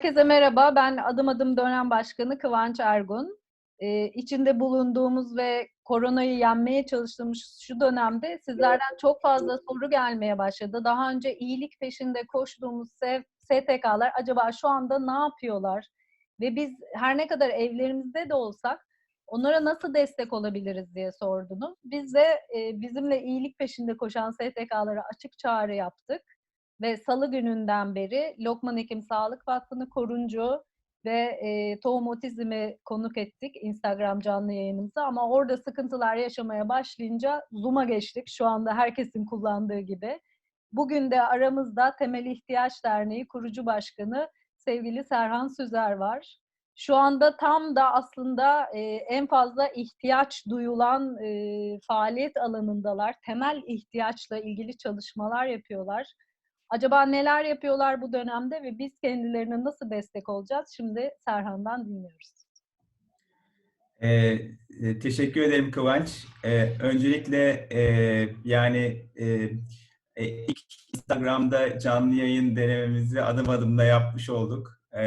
Herkese merhaba. Ben Adım Adım Dönem Başkanı Kıvanç Ergun. Ee, içinde bulunduğumuz ve koronayı yenmeye çalıştığımız şu dönemde sizlerden çok fazla soru gelmeye başladı. Daha önce iyilik peşinde koştuğumuz STK'lar acaba şu anda ne yapıyorlar? Ve biz her ne kadar evlerimizde de olsak onlara nasıl destek olabiliriz diye sordunuz. Biz de e, bizimle iyilik peşinde koşan STK'lara açık çağrı yaptık ve salı gününden beri Lokman Hekim Sağlık Vakfı'nı koruncu ve e, tohum otizmi konuk ettik Instagram canlı yayınımıza ama orada sıkıntılar yaşamaya başlayınca Zoom'a geçtik şu anda herkesin kullandığı gibi. Bugün de aramızda Temel İhtiyaç Derneği kurucu başkanı sevgili Serhan Süzer var. Şu anda tam da aslında e, en fazla ihtiyaç duyulan e, faaliyet alanındalar. Temel ihtiyaçla ilgili çalışmalar yapıyorlar. Acaba neler yapıyorlar bu dönemde ve biz kendilerine nasıl destek olacağız? Şimdi Serhan'dan dinliyoruz. Ee, teşekkür ederim Kıvanç. Ee, öncelikle e, yani e, ilk Instagram'da canlı yayın denememizi adım adım da yapmış olduk. Ee,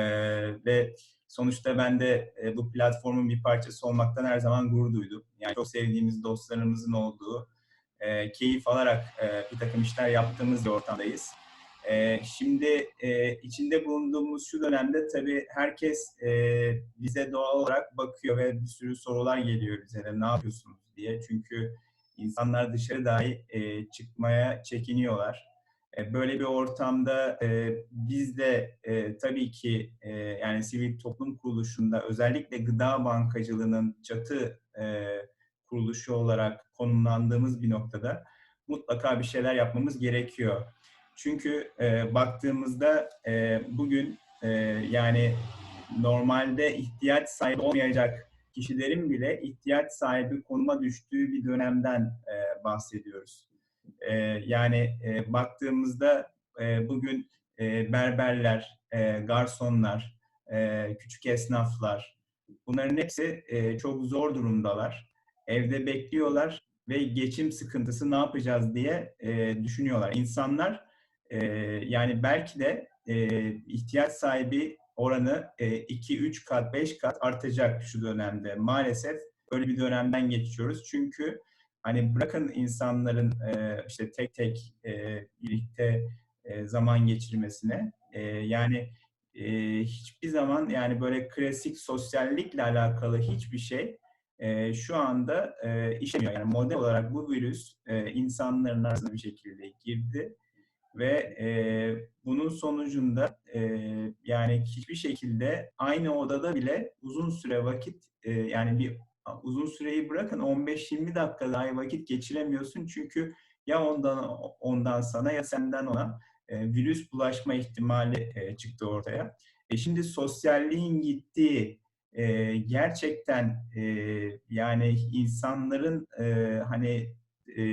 ve sonuçta ben de e, bu platformun bir parçası olmaktan her zaman gurur duydum. Yani çok sevdiğimiz dostlarımızın olduğu, e, keyif alarak e, bir takım işler yaptığımız bir ortamdayız. Ee, şimdi e, içinde bulunduğumuz şu dönemde tabii herkes e, bize doğal olarak bakıyor ve bir sürü sorular geliyor bize de ne yapıyorsunuz diye. Çünkü insanlar dışarı dahi e, çıkmaya çekiniyorlar. E, böyle bir ortamda e, biz de e, tabii ki e, yani sivil toplum kuruluşunda özellikle gıda bankacılığının çatı e, kuruluşu olarak konumlandığımız bir noktada mutlaka bir şeyler yapmamız gerekiyor. Çünkü e, baktığımızda e, bugün e, yani normalde ihtiyaç sahibi olmayacak kişilerin bile ihtiyaç sahibi konuma düştüğü bir dönemden e, bahsediyoruz. E, yani e, baktığımızda e, bugün e, berberler, e, garsonlar, e, küçük esnaflar bunların hepsi e, çok zor durumdalar. Evde bekliyorlar ve geçim sıkıntısı ne yapacağız diye e, düşünüyorlar. İnsanlar e, yani belki de e, ihtiyaç sahibi oranı e, 2-3 kat, 5 kat artacak şu dönemde. Maalesef öyle bir dönemden geçiyoruz. Çünkü hani bırakın insanların e, işte tek tek e, birlikte e, zaman geçirmesine yani hiçbir zaman yani böyle klasik sosyallikle alakalı hiçbir şey şu anda e, işlemiyor. Yani model olarak bu virüs insanların arasında bir şekilde girdi ve e, bunun sonucunda e, yani hiçbir şekilde aynı odada bile uzun süre vakit e, yani bir uzun süreyi bırakın 15-20 dakika dahi vakit geçiremiyorsun çünkü ya ondan ondan sana ya senden ona e, virüs bulaşma ihtimali e, çıktı ortaya. E şimdi sosyalliğin gittiği e, gerçekten e, yani insanların e, hani e,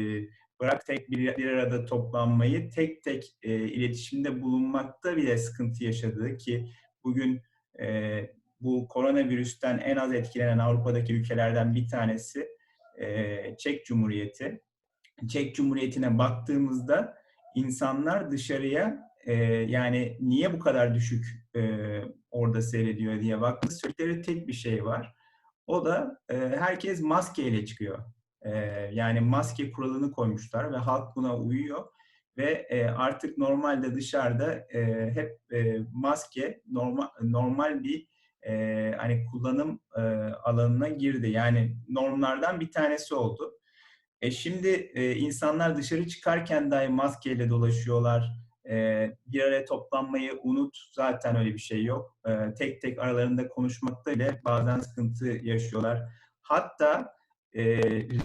bırak tek bir, bir arada toplanmayı tek tek e, iletişimde bulunmakta bile sıkıntı yaşadığı ki bugün e, bu koronavirüsten en az etkilenen Avrupa'daki ülkelerden bir tanesi e, Çek Cumhuriyeti. Çek Cumhuriyeti'ne baktığımızda insanlar dışarıya e, yani niye bu kadar düşük e, orada seyrediyor diye baktığımız söyledikleri tek bir şey var. O da e, herkes maskeyle çıkıyor. E, yani maske kuralını koymuşlar ve halk buna uyuyor ve e, artık normalde dışarıda e, hep e, maske normal normal bir hani kullanım alanına girdi. Yani normlardan bir tanesi oldu. E şimdi insanlar dışarı çıkarken dahi maskeyle dolaşıyorlar. Bir araya toplanmayı unut. Zaten öyle bir şey yok. Tek tek aralarında konuşmakta bile bazen sıkıntı yaşıyorlar. Hatta e,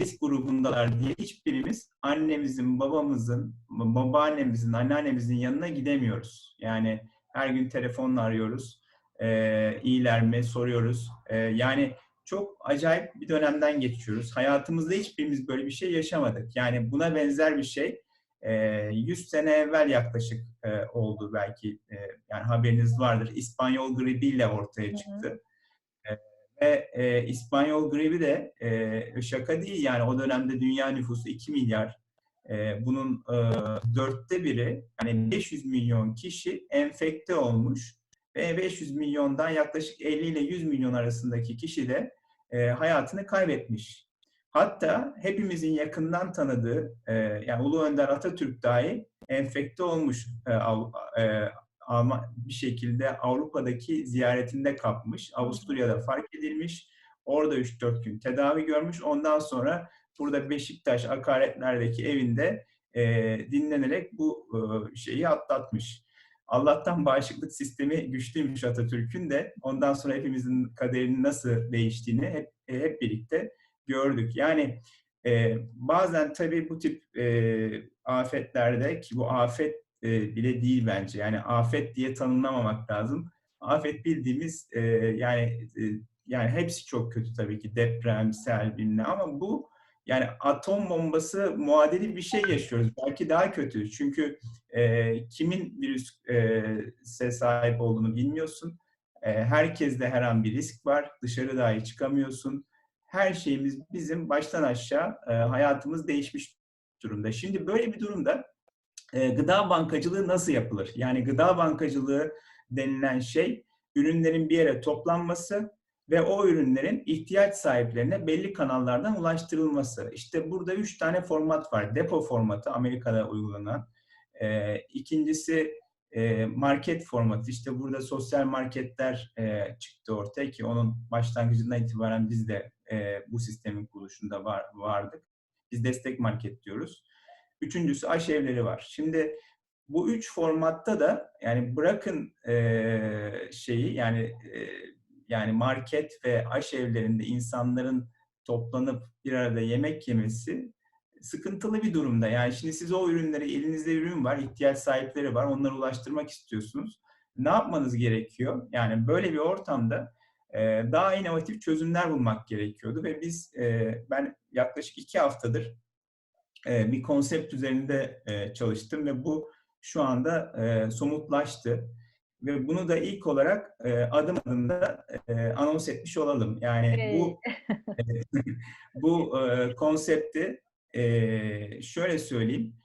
risk grubundalar diye hiçbirimiz annemizin, babamızın, babaannemizin, anneannemizin yanına gidemiyoruz. Yani her gün telefonla arıyoruz. E, iyiler mi soruyoruz. E, yani çok acayip bir dönemden geçiyoruz. Hayatımızda hiçbirimiz böyle bir şey yaşamadık. Yani buna benzer bir şey 100 sene evvel yaklaşık oldu belki. Yani haberiniz vardır. İspanyol gribiyle ortaya çıktı. Hı hı. Ve e, İspanyol gribi de e, şaka değil yani o dönemde dünya nüfusu 2 milyar. E, bunun e, dörtte biri yani 500 milyon kişi enfekte olmuş ve 500 milyondan yaklaşık 50 ile 100 milyon arasındaki kişi de e, hayatını kaybetmiş. Hatta hepimizin yakından tanıdığı, e, yani Ulu Önder Atatürk dahi enfekte olmuş e, e, bir şekilde Avrupa'daki ziyaretinde kapmış. Avusturya'da fark edilmiş. Orada 3-4 gün tedavi görmüş. Ondan sonra burada Beşiktaş akaretlerdeki evinde e, dinlenerek bu e, şeyi atlatmış. Allah'tan bağışıklık sistemi güçlüymüş Atatürk'ün de. Ondan sonra hepimizin kaderinin nasıl değiştiğini hep, hep birlikte gördük. Yani e, bazen tabii bu tip e, afetlerde ki bu afet e, bile değil bence. Yani afet diye tanımlamamak lazım. Afet bildiğimiz e, yani e, yani hepsi çok kötü tabii ki deprem, sel bilmem ama bu yani atom bombası muadili bir şey yaşıyoruz. Belki daha kötü. Çünkü e, kimin virüse sahip olduğunu bilmiyorsun. E, herkeste her an bir risk var. Dışarı dahi çıkamıyorsun. Her şeyimiz bizim baştan aşağı e, hayatımız değişmiş durumda. Şimdi böyle bir durumda e, gıda bankacılığı nasıl yapılır? Yani gıda bankacılığı denilen şey ürünlerin bir yere toplanması ve o ürünlerin ihtiyaç sahiplerine belli kanallardan ulaştırılması. İşte burada üç tane format var. Depo formatı Amerika'da uygulanan. E, ikincisi e, market formatı. İşte burada sosyal marketler e, çıktı ortaya ki onun başlangıcından itibaren biz de e, bu sistemin kuruluşunda var, vardık. Biz destek market diyoruz. Üçüncüsü aş evleri var. Şimdi bu üç formatta da yani bırakın e, şeyi yani e, yani market ve aş evlerinde insanların toplanıp bir arada yemek yemesi sıkıntılı bir durumda. Yani şimdi siz o ürünleri, elinizde ürün var, ihtiyaç sahipleri var, onları ulaştırmak istiyorsunuz. Ne yapmanız gerekiyor? Yani böyle bir ortamda daha inovatif çözümler bulmak gerekiyordu ve biz, ben yaklaşık iki haftadır e, bir konsept üzerinde çalıştım ve bu şu anda somutlaştı. Ve bunu da ilk olarak adım adım da anons etmiş olalım. Yani hey. bu bu konsepti şöyle söyleyeyim.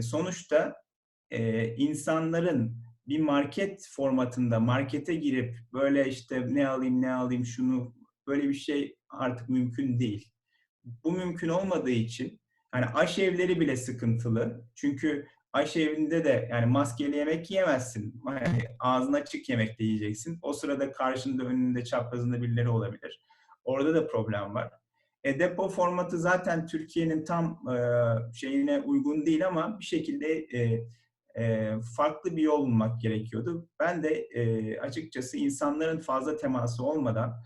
sonuçta insanların bir market formatında markete girip böyle işte ne alayım ne alayım şunu böyle bir şey artık mümkün değil. Bu mümkün olmadığı için yani aş evleri bile sıkıntılı. Çünkü aş evinde de yani maskeli yemek yiyemezsin. Yani ağzın açık yemek de yiyeceksin. O sırada karşında önünde çaprazında birileri olabilir. Orada da problem var. E, depo formatı zaten Türkiye'nin tam e, şeyine uygun değil ama bir şekilde e, e, farklı bir yol bulmak gerekiyordu. Ben de e, açıkçası insanların fazla teması olmadan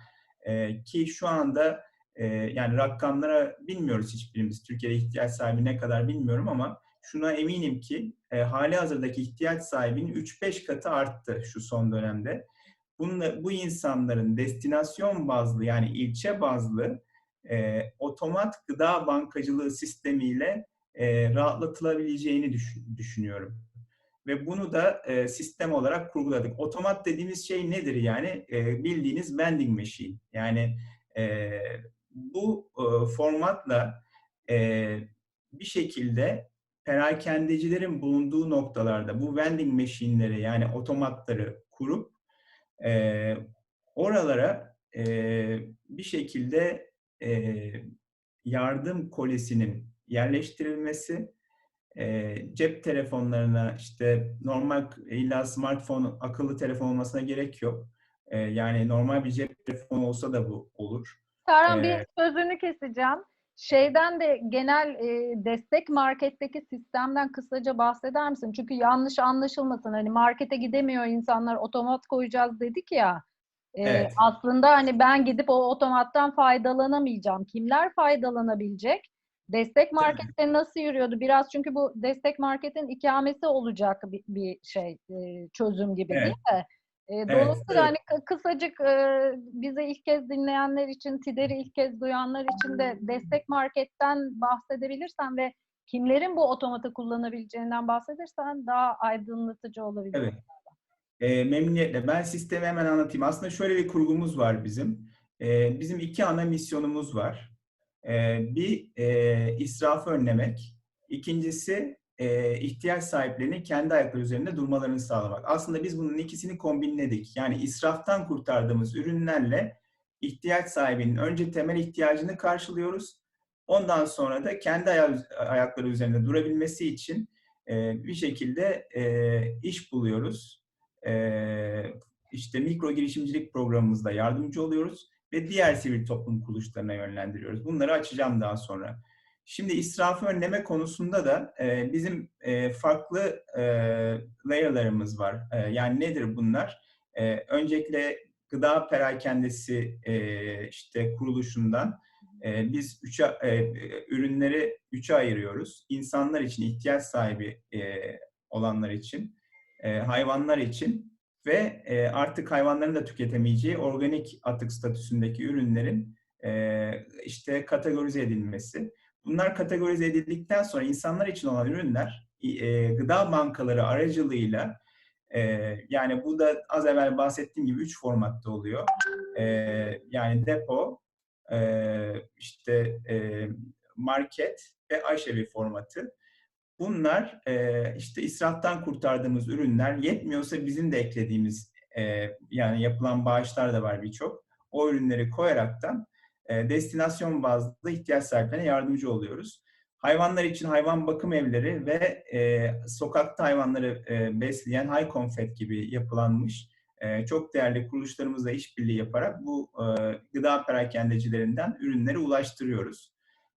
e, ki şu anda e, yani rakamlara bilmiyoruz hiçbirimiz. Türkiye'de ihtiyaç sahibi ne kadar bilmiyorum ama şuna eminim ki e, hali hazırdaki ihtiyaç sahibinin 3-5 katı arttı şu son dönemde. Bununla, bu insanların destinasyon bazlı yani ilçe bazlı e, otomat gıda bankacılığı sistemiyle e, rahatlatılabileceğini düşün, düşünüyorum. Ve bunu da e, sistem olarak kurguladık. Otomat dediğimiz şey nedir yani? E, bildiğiniz vending machine. Yani e, bu e, formatla e, bir şekilde perakendecilerin bulunduğu noktalarda bu vending machine'leri yani otomatları kurup e, oralara e, bir şekilde e, yardım kolisinin yerleştirilmesi e, cep telefonlarına işte normal illa smartphone akıllı telefon olmasına gerek yok. E, yani normal bir cep telefonu olsa da bu olur. Tarhan ee, bir sözünü keseceğim. Şeyden de genel e, destek marketteki sistemden kısaca bahseder misin? Çünkü yanlış anlaşılmasın. Hani markete gidemiyor insanlar otomat koyacağız dedik ya. E, evet. Aslında hani ben gidip o otomattan faydalanamayacağım. Kimler faydalanabilecek? Destek markette nasıl yürüyordu? Biraz çünkü bu destek marketin ikamesi olacak bir, bir şey e, çözüm gibi evet. değil mi? E, dolayısıyla evet, hani kısacık e, bize ilk kez dinleyenler için, TİDER'i ilk kez duyanlar için de destek marketten bahsedebilirsen ve kimlerin bu otomatı kullanabileceğinden bahsedersen daha aydınlatıcı olabilir. Evet. E, memnuniyetle. Ben sistemi hemen anlatayım. Aslında şöyle bir kurgumuz var bizim. E, bizim iki ana misyonumuz var. E, bir e, israfı önlemek. İkincisi e, ihtiyaç sahiplerinin kendi ayakları üzerinde durmalarını sağlamak. Aslında biz bunun ikisini kombinledik. Yani israftan kurtardığımız ürünlerle ihtiyaç sahibinin önce temel ihtiyacını karşılıyoruz. Ondan sonra da kendi ayakları üzerinde durabilmesi için e, bir şekilde e, iş buluyoruz. E, işte mikro girişimcilik programımızda yardımcı oluyoruz ve diğer sivil toplum kuruluşlarına yönlendiriyoruz. Bunları açacağım daha sonra. Şimdi israfı önleme konusunda da e, bizim e, farklı e, layer'larımız var. E, yani nedir bunlar? E, öncelikle gıda perakendesi e, işte kuruluşundan e, biz üçe, e, ürünleri üçe ayırıyoruz. İnsanlar için, ihtiyaç sahibi e, olanlar için, e, hayvanlar için ve e, artık hayvanların da tüketemeyeceği organik atık statüsündeki ürünlerin e, işte kategorize edilmesi. Bunlar kategorize edildikten sonra insanlar için olan ürünler e, gıda bankaları aracılığıyla e, yani bu da az evvel bahsettiğim gibi üç formatta oluyor. E, yani depo, e, işte e, market ve aşevi formatı. Bunlar e, işte israftan kurtardığımız ürünler yetmiyorsa bizim de eklediğimiz e, yani yapılan bağışlar da var birçok. O ürünleri koyaraktan destinasyon bazlı ihtiyaç sahiplerine yardımcı oluyoruz. Hayvanlar için hayvan bakım evleri ve e, sokakta hayvanları e, besleyen High Confed gibi yapılanmış e, çok değerli kuruluşlarımızla işbirliği yaparak bu e, gıda perakendecilerinden ürünleri ulaştırıyoruz.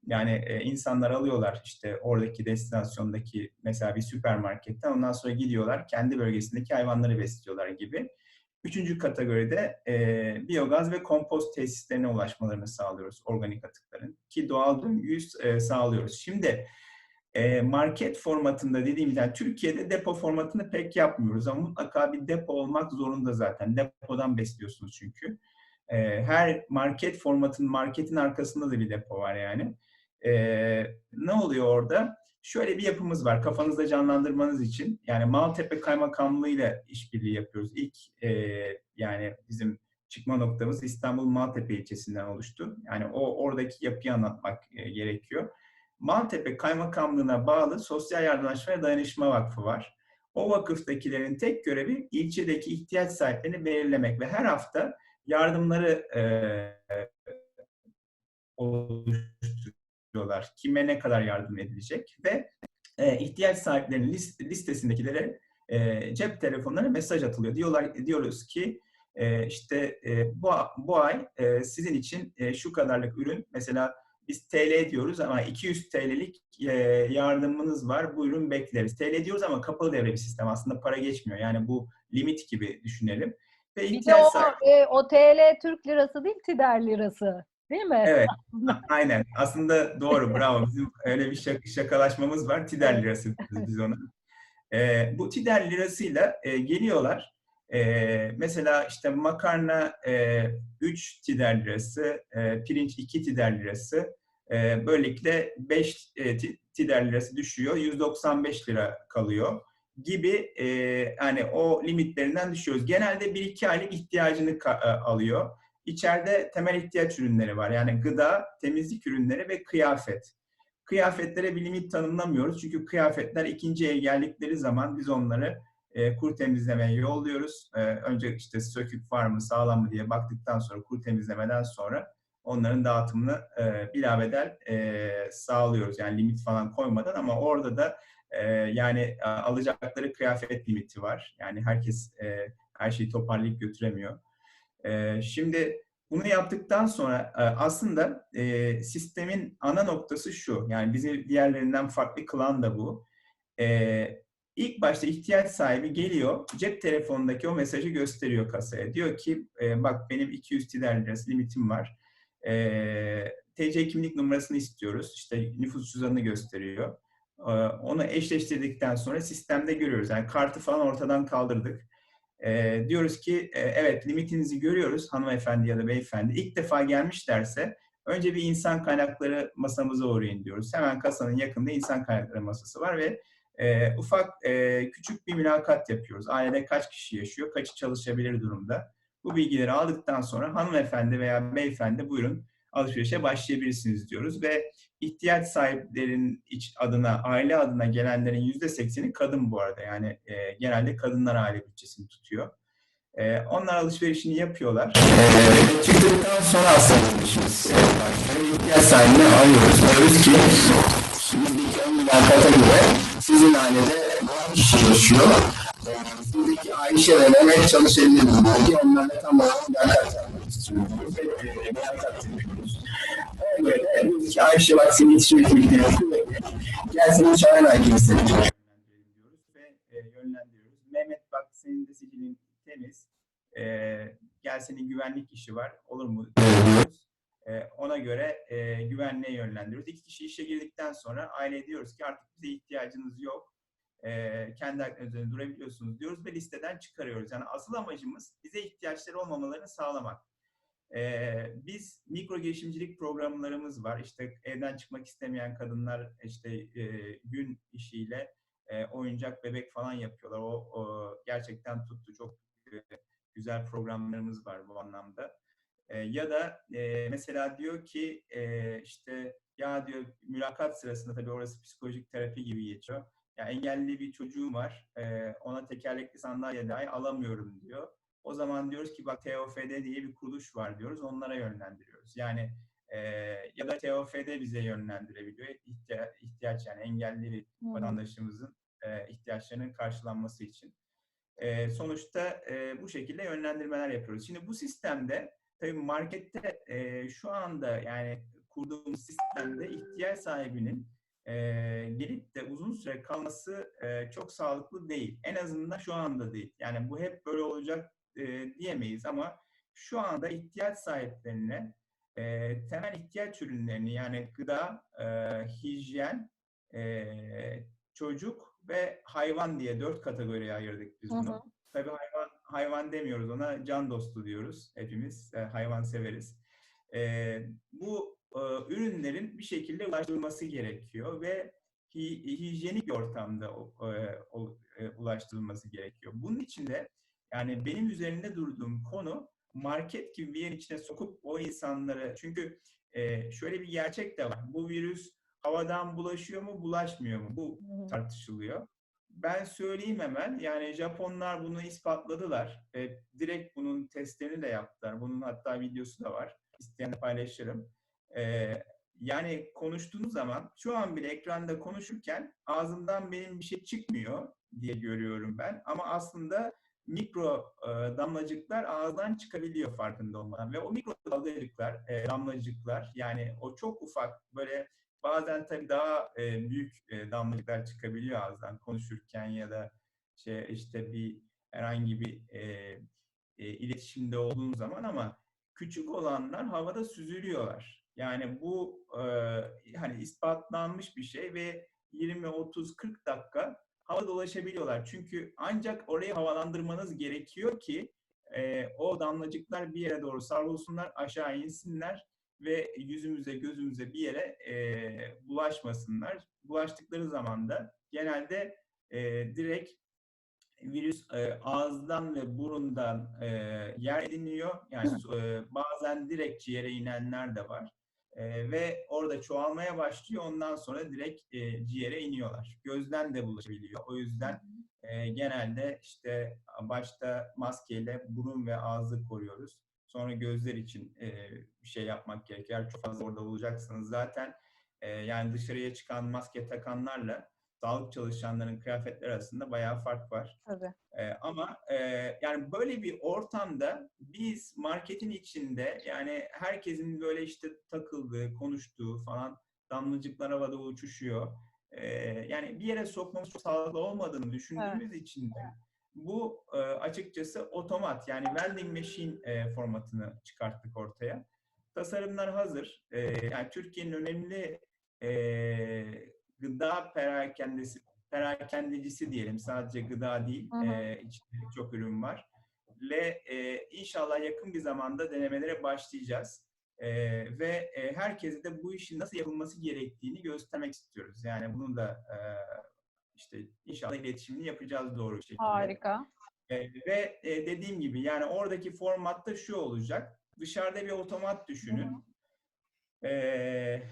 Yani e, insanlar alıyorlar işte oradaki destinasyondaki mesela bir süpermarketten ondan sonra gidiyorlar kendi bölgesindeki hayvanları besliyorlar gibi. Üçüncü kategoride e, biyogaz ve kompost tesislerine ulaşmalarını sağlıyoruz organik atıkların ki doğal döngüyü e, sağlıyoruz. Şimdi e, market formatında dediğimiz yani Türkiye'de depo formatını pek yapmıyoruz ama mutlaka bir depo olmak zorunda zaten. Depodan besliyorsunuz çünkü. E, her market formatının marketin arkasında da bir depo var yani. E, ne oluyor orada? Şöyle bir yapımız var kafanızda canlandırmanız için. Yani Maltepe Kaymakamlığı ile işbirliği yapıyoruz. İlk e, yani bizim çıkma noktamız İstanbul Maltepe ilçesinden oluştu. Yani o oradaki yapıyı anlatmak e, gerekiyor. Maltepe Kaymakamlığı'na bağlı Sosyal Yardımlaşma ve Dayanışma Vakfı var. O vakıftakilerin tek görevi ilçedeki ihtiyaç sahiplerini belirlemek ve her hafta yardımları e, oluşturuyorlar. Kime ne kadar yardım edilecek ve e, ihtiyaç sahiplerinin list, listesindekilere e, cep telefonlarına mesaj atılıyor. Diyorlar diyoruz ki e, işte e, bu bu ay e, sizin için e, şu kadarlık ürün mesela biz TL diyoruz ama 200 TL'lik e, yardımınız var. Buyurun bekleriz. TL diyoruz ama kapalı devre bir sistem. Aslında para geçmiyor. Yani bu limit gibi düşünelim. Ve bir de o, sahibi... e, o TL Türk lirası değil, Tider lirası. Değil mi? Evet. aynen. Aslında doğru. Bravo. Bizim öyle bir şak şakalaşmamız var. Tider lirası diyoruz biz ona. E, bu Tider lirasıyla e, geliyorlar. E, mesela işte makarna e, 3 tider lirası, e, pirinç 2 tider lirası. E, böylelikle 5 e, tider lirası düşüyor. 195 lira kalıyor gibi e, yani o limitlerinden düşüyoruz. Genelde 1-2 aylık ihtiyacını e, alıyor. İçeride temel ihtiyaç ürünleri var. Yani gıda, temizlik ürünleri ve kıyafet. Kıyafetlere bir limit tanımlamıyoruz. Çünkü kıyafetler ikinci el geldikleri zaman biz onları e, kur temizlemeye yolluyoruz. E, önce işte sökük var mı, sağlam mı diye baktıktan sonra kur temizlemeden sonra onların dağıtımını e, bilabedel e, sağlıyoruz. Yani limit falan koymadan ama orada da e, yani alacakları kıyafet limiti var. Yani herkes e, her şeyi toparlayıp götüremiyor. Şimdi bunu yaptıktan sonra e, aslında e, sistemin ana noktası şu. Yani bizi diğerlerinden farklı kılan da bu. E, İlk başta ihtiyaç sahibi geliyor, cep telefonundaki o mesajı gösteriyor kasaya. Diyor ki, e, bak benim 200 TL'ler lirası limitim var. TC kimlik numarasını istiyoruz. İşte nüfus cüzdanını gösteriyor. Onu eşleştirdikten sonra sistemde görüyoruz. Yani kartı falan ortadan kaldırdık. E, diyoruz ki, e, evet limitinizi görüyoruz hanımefendi ya da beyefendi. İlk defa gelmişlerse önce bir insan kaynakları masamıza uğrayın diyoruz. Hemen kasanın yakında insan kaynakları masası var ve e, ufak e, küçük bir mülakat yapıyoruz. Ailede kaç kişi yaşıyor, kaçı çalışabilir durumda. Bu bilgileri aldıktan sonra hanımefendi veya beyefendi buyurun alışverişe başlayabilirsiniz diyoruz ve ihtiyaç sahiplerin iç adına, aile adına gelenlerin yüzde sekseni kadın bu arada. Yani e, genelde kadınlar aile bütçesini tutuyor. E, onlar alışverişini yapıyorlar. E, çıktıktan sonra aslında işimiz e, başlıyor. İhtiyaç sahibini alıyoruz. Diyoruz ki bizdeki ön mülakata göre sizin ailede bu kişi çalışıyor. E, sizdeki Ayşe ve Mehmet çalışabilir? Belki onlarla tam olarak mülakat yapmak istiyoruz. Ve e, mülakat yapıyoruz. Ki Ayşe bak seni yetiştirecekleri kuvvetli. Gel seni çağır merkezine diyoruz ve e, yönlendiriyoruz. Mehmet bak senin de sicilin temiz. E, gel senin güvenlik işi var. Olur mu? diyoruz. E, ona göre e, güvenliğe yönlendiriyoruz. İki kişi işe girdikten sonra aileye diyoruz ki artık bize ihtiyacınız yok. E, kendi ayaklarınız üzerinde durabiliyorsunuz diyoruz ve listeden çıkarıyoruz. Yani asıl amacımız bize ihtiyaçları olmamalarını sağlamak. Ee, biz mikro girişimcilik programlarımız var. İşte evden çıkmak istemeyen kadınlar işte e, gün işiyle e, oyuncak bebek falan yapıyorlar. O, o gerçekten tuttu. Çok güzel programlarımız var bu anlamda. E, ya da e, mesela diyor ki e, işte ya diyor mülakat sırasında tabii orası psikolojik terapi gibi geçiyor. Ya engelli bir çocuğum var. e, ona tekerlekli sandalye dahi alamıyorum diyor. O zaman diyoruz ki bak TOFD diye bir kuruluş var diyoruz. Onlara yönlendiriyoruz. Yani e, ya da TOFD bize yönlendirebiliyor. İhtiya- ihtiyaç yani engelli bir hı. vatandaşımızın e, ihtiyaçlarının karşılanması için. E, sonuçta e, bu şekilde yönlendirmeler yapıyoruz. Şimdi bu sistemde tabii markette e, şu anda yani kurduğumuz sistemde ihtiyaç sahibinin e, gelip de uzun süre kalması e, çok sağlıklı değil. En azından şu anda değil. Yani bu hep böyle olacak e, diyemeyiz ama şu anda ihtiyaç sahiplerine e, temel ihtiyaç ürünlerini yani gıda, e, hijyen, e, çocuk ve hayvan diye dört kategoriye ayırdık biz Hı bunu. hı. Tabii hayvan hayvan demiyoruz ona can dostu diyoruz hepimiz e, hayvan severiz. E, bu e, ürünlerin bir şekilde ulaştırılması gerekiyor ve hi- hijyenik ortamda e, o- e, ulaştırılması gerekiyor. Bunun için de yani benim üzerinde durduğum konu market gibi bir yerin içine sokup o insanları çünkü e, şöyle bir gerçek de var. Bu virüs havadan bulaşıyor mu, bulaşmıyor mu? Bu tartışılıyor. Ben söyleyeyim hemen. Yani Japonlar bunu ispatladılar. E, direkt bunun testlerini de yaptılar. Bunun hatta videosu da var. İsteyen paylaşırım. E, yani konuştuğunuz zaman şu an bile ekranda konuşurken ağzımdan benim bir şey çıkmıyor diye görüyorum ben. Ama aslında mikro e, damlacıklar ağızdan çıkabiliyor farkında olmadan. Ve o mikro damlacıklar, e, damlacıklar yani o çok ufak böyle bazen tabii daha e, büyük e, damlacıklar çıkabiliyor ağızdan konuşurken ya da şey işte bir herhangi bir e, e, iletişimde olduğun zaman ama küçük olanlar havada süzülüyorlar. Yani bu e, hani ispatlanmış bir şey ve 20, 30, 40 dakika havada dolaşabiliyorlar. Çünkü ancak orayı havalandırmanız gerekiyor ki e, o damlacıklar bir yere doğru savrulsunlar, aşağı insinler ve yüzümüze, gözümüze bir yere e, bulaşmasınlar. Bulaştıkları zaman da genelde e, direkt virüs e, ağızdan ve burundan e, yer ediniyor. Yani e, bazen direkt ciğere inenler de var. E, ve orada çoğalmaya başlıyor. Ondan sonra direkt e, ciğere iniyorlar. Gözden de bulaşabiliyor. O yüzden e, genelde işte başta maskeyle burun ve ağzı koruyoruz. Sonra gözler için e, bir şey yapmak gerekiyor. Eğer çok fazla orada olacaksınız zaten e, yani dışarıya çıkan maske takanlarla sağlık çalışanların kıyafetler arasında bayağı fark var. Tabii. E, ama e, yani böyle bir ortamda biz marketin içinde yani herkesin böyle işte takıldığı, konuştuğu falan damlacıklar havada uçuşuyor. E, yani bir yere sokmamız çok sağlıklı olmadığını düşündüğümüz için de bu e, açıkçası otomat yani vending machine e, formatını çıkarttık ortaya. Tasarımlar hazır. E, yani Türkiye'nin önemli e, gıda perakendesi, perakendecisi diyelim. Sadece gıda değil. Hı hı. E, içinde çok ürün var. Ve e, inşallah yakın bir zamanda denemelere başlayacağız. E, ve e, herkese de bu işin nasıl yapılması gerektiğini göstermek istiyoruz. Yani bunun da e, işte inşallah iletişimini yapacağız doğru bir şekilde. Harika. E, ve e, dediğim gibi yani oradaki formatta şu olacak. Dışarıda bir otomat düşünün. Hı hı. Ee,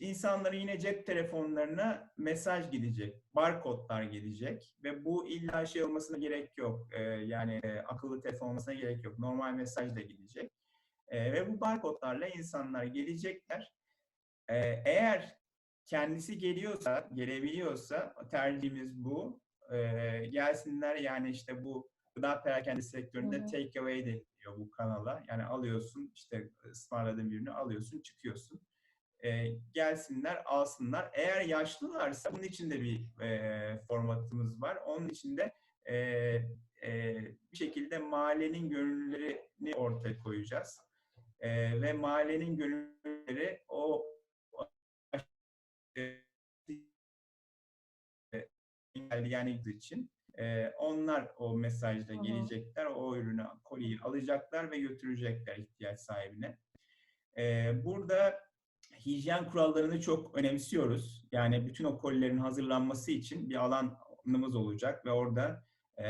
insanların yine cep telefonlarına mesaj gidecek, barkodlar gelecek ve bu illa şey olmasına gerek yok. Ee, yani e, akıllı telefon olmasına gerek yok. Normal mesaj da gidecek. Ee, ve bu barkodlarla insanlar gelecekler. Ee, eğer kendisi geliyorsa, gelebiliyorsa tercihimiz bu. Gelsinler yani işte bu gıda perakende sektöründe take away deniliyor bu kanala. Yani alıyorsun işte ısmarladığın birini alıyorsun çıkıyorsun. Ee, gelsinler alsınlar. Eğer yaşlılarsa bunun için de bir e, formatımız var. Onun için de e, e, bir şekilde mahallenin gönüllülerini ortaya koyacağız. E, ve mahallenin gönüllüleri o e, yani için e, onlar o mesajda Hı hı. gelecekler, o ürünü, koliyi alacaklar ve götürecekler ihtiyaç sahibine. E, burada hijyen kurallarını çok önemsiyoruz. Yani bütün o kolilerin hazırlanması için bir alanımız olacak ve orada e,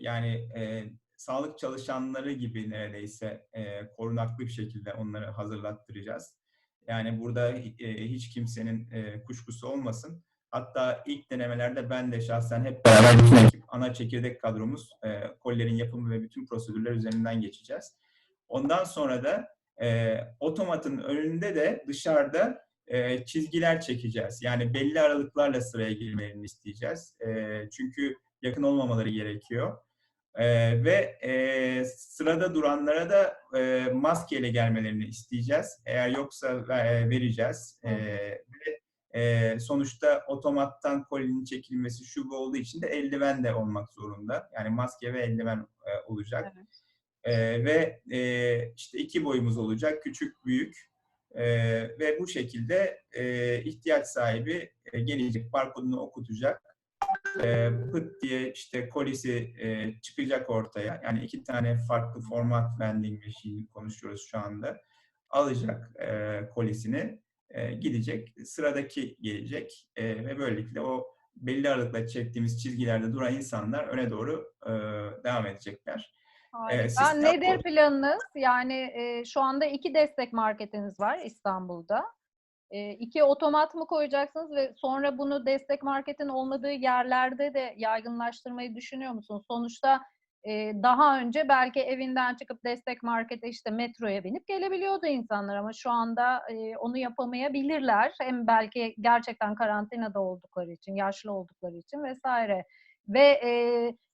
yani e, sağlık çalışanları gibi neredeyse e, korunaklı bir şekilde onları hazırlattıracağız. Yani burada e, hiç kimsenin e, kuşkusu olmasın. Hatta ilk denemelerde ben de şahsen hep beraber bütün ekip, ana çekirdek kadromuz e, kolilerin yapımı ve bütün prosedürler üzerinden geçeceğiz. Ondan sonra da e, otomatın önünde de dışarıda e, çizgiler çekeceğiz. Yani belli aralıklarla sıraya girmelerini isteyeceğiz. E, çünkü yakın olmamaları gerekiyor. E, ve e, sırada duranlara da e, maskeyle gelmelerini isteyeceğiz. Eğer yoksa e, vereceğiz. E, ve e, sonuçta otomattan kolinin çekilmesi şu bu olduğu için de eldiven de olmak zorunda. Yani maske ve eldiven e, olacak. Evet. E, ve e, işte iki boyumuz olacak, küçük, büyük. E, ve bu şekilde e, ihtiyaç sahibi e, gelecek, barkodunu okutacak. E, pıt diye işte kolisi e, çıkacak ortaya. Yani iki tane farklı format vending machine konuşuyoruz şu anda. Alacak e, kolisini, e, gidecek, sıradaki gelecek e, ve böylelikle o belli aralıkla çektiğimiz çizgilerde duran insanlar öne doğru e, devam edecekler. Ee, sistem Nedir bu. planınız? Yani e, şu anda iki destek marketiniz var İstanbul'da. E, iki otomat mı koyacaksınız ve sonra bunu destek marketin olmadığı yerlerde de yaygınlaştırmayı düşünüyor musunuz? Sonuçta e, daha önce belki evinden çıkıp destek markete işte metroya binip gelebiliyordu insanlar ama şu anda e, onu yapamayabilirler. Hem belki gerçekten karantinada oldukları için, yaşlı oldukları için vesaire. Ve e,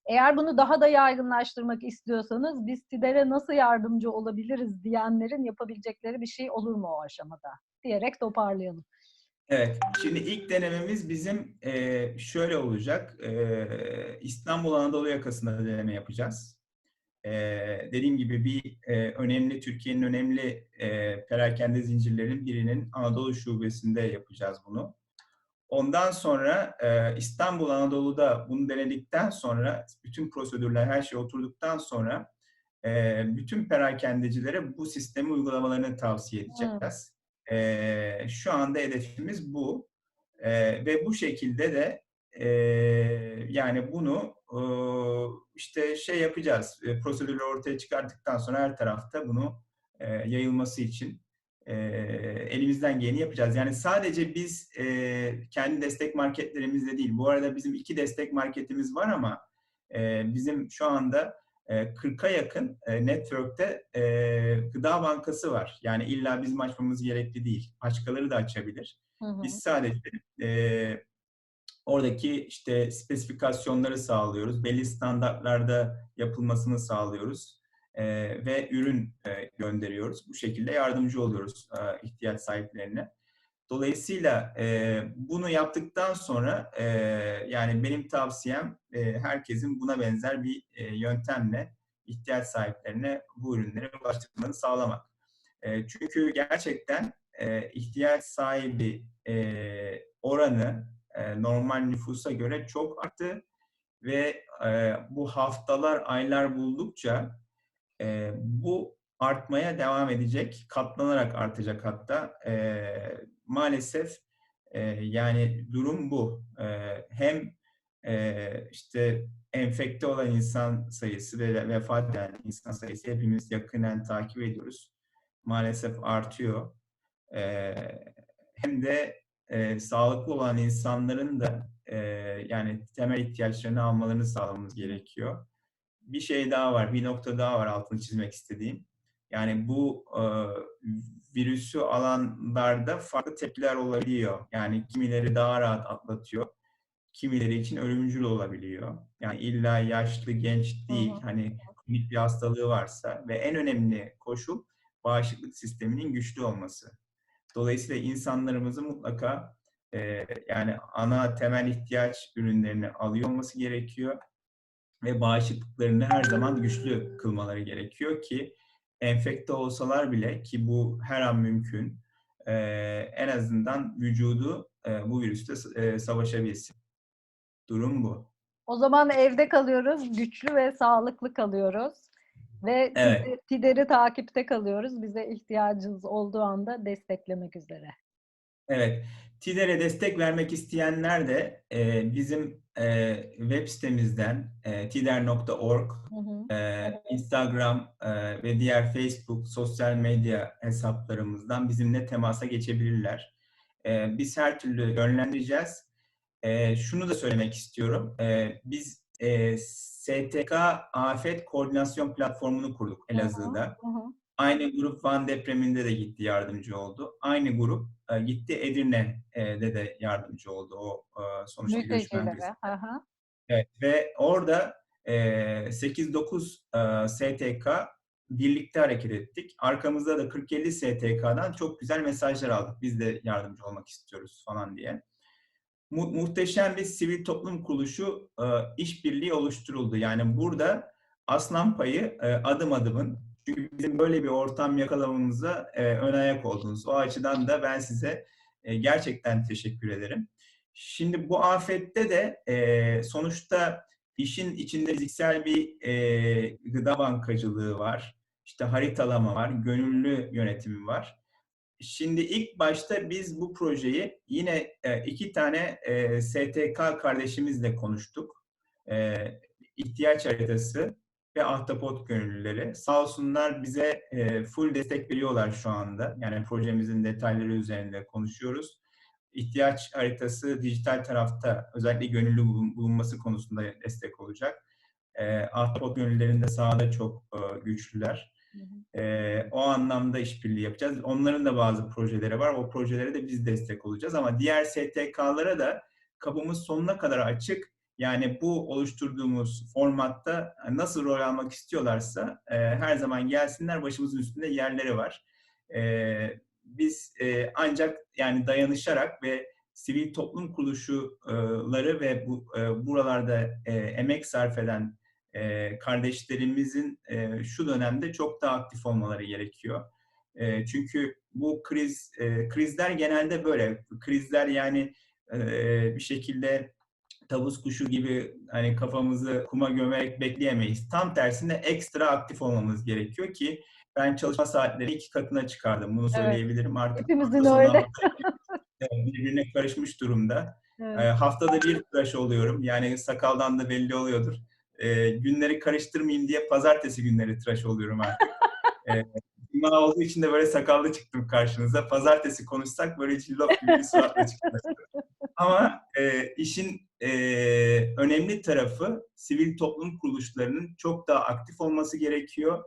eğer bunu daha da yaygınlaştırmak istiyorsanız biz SİDER'e nasıl yardımcı olabiliriz diyenlerin yapabilecekleri bir şey olur mu o aşamada? Diyerek toparlayalım. Evet, şimdi ilk denememiz bizim e, şöyle olacak. E, İstanbul Anadolu yakasında deneme yapacağız. E, dediğim gibi bir e, önemli, Türkiye'nin önemli e, perakende zincirlerin birinin Anadolu şubesinde yapacağız bunu. Ondan sonra e, İstanbul Anadolu'da bunu denedikten sonra, bütün prosedürler, her şey oturduktan sonra e, bütün perakendecilere bu sistemi uygulamalarını tavsiye edeceğiz. E, şu anda hedefimiz bu. E, ve bu şekilde de e, yani bunu e, işte şey yapacağız. E, prosedürleri ortaya çıkarttıktan sonra her tarafta bunu e, yayılması için e, elimizden geleni yapacağız. Yani sadece biz e, kendi destek marketlerimizde değil. Bu arada bizim iki destek marketimiz var ama e, bizim şu anda e, 40'a yakın e, network'te e, gıda bankası var. Yani illa bizim açmamız gerekli değil. Başkaları da açabilir. Hı hı. Biz sadece e, oradaki işte spesifikasyonları sağlıyoruz. Belli standartlarda yapılmasını sağlıyoruz. E, ve ürün e, gönderiyoruz. Bu şekilde yardımcı oluyoruz e, ihtiyaç sahiplerine. Dolayısıyla e, bunu yaptıktan sonra e, yani benim tavsiyem e, herkesin buna benzer bir e, yöntemle ihtiyaç sahiplerine bu ürünleri ulaştırmanı sağlamak. E, çünkü gerçekten e, ihtiyaç sahibi e, oranı e, normal nüfusa göre çok arttı ve e, bu haftalar, aylar buldukça e, bu artmaya devam edecek, katlanarak artacak hatta. E, maalesef e, yani durum bu. E, hem e, işte enfekte olan insan sayısı ve vefat eden insan sayısı hepimiz yakından takip ediyoruz. Maalesef artıyor. e, hem de e, sağlıklı olan insanların da e, yani temel ihtiyaçlarını almalarını sağlamamız gerekiyor. Bir şey daha var, bir nokta daha var altını çizmek istediğim. Yani bu e, virüsü alanlarda farklı tepkiler olabiliyor. Yani kimileri daha rahat atlatıyor, kimileri için ölümcül olabiliyor. Yani illa yaşlı, genç değil, Hı hı. hani kronik bir hastalığı varsa ve en önemli koşul bağışıklık sisteminin güçlü olması. Dolayısıyla insanlarımızın mutlaka e, yani ana temel ihtiyaç ürünlerini alıyor olması gerekiyor ve bağışıklıklarını her zaman güçlü kılmaları gerekiyor ki enfekte olsalar bile ki bu her an mümkün e, en azından vücudu e, bu virüste e, savaşabilsin. Durum bu. O zaman evde kalıyoruz, güçlü ve sağlıklı kalıyoruz. Ve Evet. TİDE- TİDER'i takipte kalıyoruz. Bize ihtiyacınız olduğu anda desteklemek üzere. Evet. TİDER'e destek vermek isteyenler de e, bizim e, web sitemizden e, tider.org, e, Instagram e, ve diğer Facebook sosyal medya hesaplarımızdan bizimle temasa geçebilirler. E, biz her türlü yönlendireceğiz. E, şunu da söylemek istiyorum. E, biz e, STK Afet Koordinasyon Platformu'nu kurduk Elazığ'da. Hı hı. Aynı grup Van depreminde de gitti yardımcı oldu. Aynı grup e, gitti Edirne'de de yardımcı oldu o e, sonuçta hı. Evet ve orada e, 8-9 e, STK birlikte hareket ettik. Arkamızda da 40-50 STK'dan çok güzel mesajlar aldık. Biz de yardımcı olmak istiyoruz falan diye. Mu- muhteşem bir sivil toplum kuruluşu e, işbirliği oluşturuldu. Yani burada aslan payı e, adım adımın çünkü bizim böyle bir ortam yakalamamıza e, ön ayak oldunuz. O açıdan da ben size e, gerçekten teşekkür ederim. Şimdi bu afette de e, sonuçta işin içinde fiziksel bir e, gıda bankacılığı var. İşte haritalama var, gönüllü yönetimi var. Şimdi ilk başta biz bu projeyi yine e, iki tane e, STK kardeşimizle konuştuk. E, ihtiyaç haritası ve ahtapot gönüllüleri. Sağ olsunlar bize e, full destek veriyorlar şu anda. Yani projemizin detayları üzerinde konuşuyoruz. İhtiyaç haritası dijital tarafta özellikle gönüllü bulun- bulunması konusunda destek olacak. E, ahtapot gönüllülerinde sahada çok e, güçlüler. Hı hı. Ee, o anlamda işbirliği yapacağız. Onların da bazı projeleri var. O projelere de biz destek olacağız. Ama diğer STK'lara da kapımız sonuna kadar açık. Yani bu oluşturduğumuz formatta nasıl rol almak istiyorlarsa e, her zaman gelsinler. Başımızın üstünde yerleri var. E, biz e, ancak yani dayanışarak ve sivil toplum kuruluşları ve bu e, buralarda e, emek sarf eden e, kardeşlerimizin e, şu dönemde çok daha aktif olmaları gerekiyor. E, çünkü bu kriz e, krizler genelde böyle krizler yani e, bir şekilde tavus kuşu gibi hani kafamızı kuma gömerek bekleyemeyiz. Tam tersine ekstra aktif olmamız gerekiyor ki ben çalışma saatleri iki katına çıkardım. Bunu Evet. söyleyebilirim artık. Hepimizin öyle. birbirine karışmış durumda. Evet. E, haftada bir tıraş oluyorum. Yani sakaldan da belli oluyordur. E, günleri karıştırmayayım diye pazartesi günleri tıraş oluyorum artık. e, Cuma olduğu için de böyle sakallı çıktım karşınıza. Pazartesi konuşsak böyle cillop gibi bir suratla çıktım. Ama e, işin e, önemli tarafı sivil toplum kuruluşlarının çok daha aktif olması gerekiyor.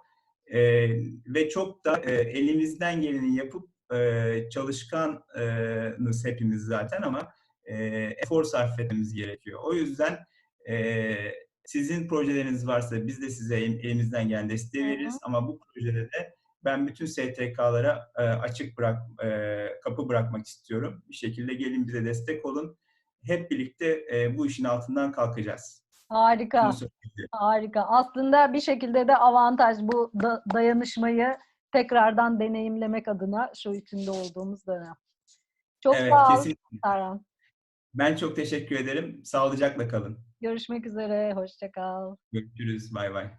E, ve çok da e, elimizden geleni yapıp e, çalışkanız hepimiz zaten ama e, efor sarf etmemiz gerekiyor. O yüzden e, sizin projeleriniz varsa biz de size el- elimizden gelen desteği veririz ama bu projede de ben bütün STK'lara e, açık bırak e, kapı bırakmak istiyorum. Bir şekilde gelin bize destek olun. Hep birlikte e, bu işin altından kalkacağız. Harika. Harika. Aslında bir şekilde de avantaj bu da- dayanışmayı tekrardan deneyimlemek adına şu içinde olduğumuz dönem. Çok Evet, sağ ol kesin. Serhan. Ben çok teşekkür ederim. Sağlıcakla kalın. Görüşmek üzere. Hoşça kal. Görüşürüz. Bay bay.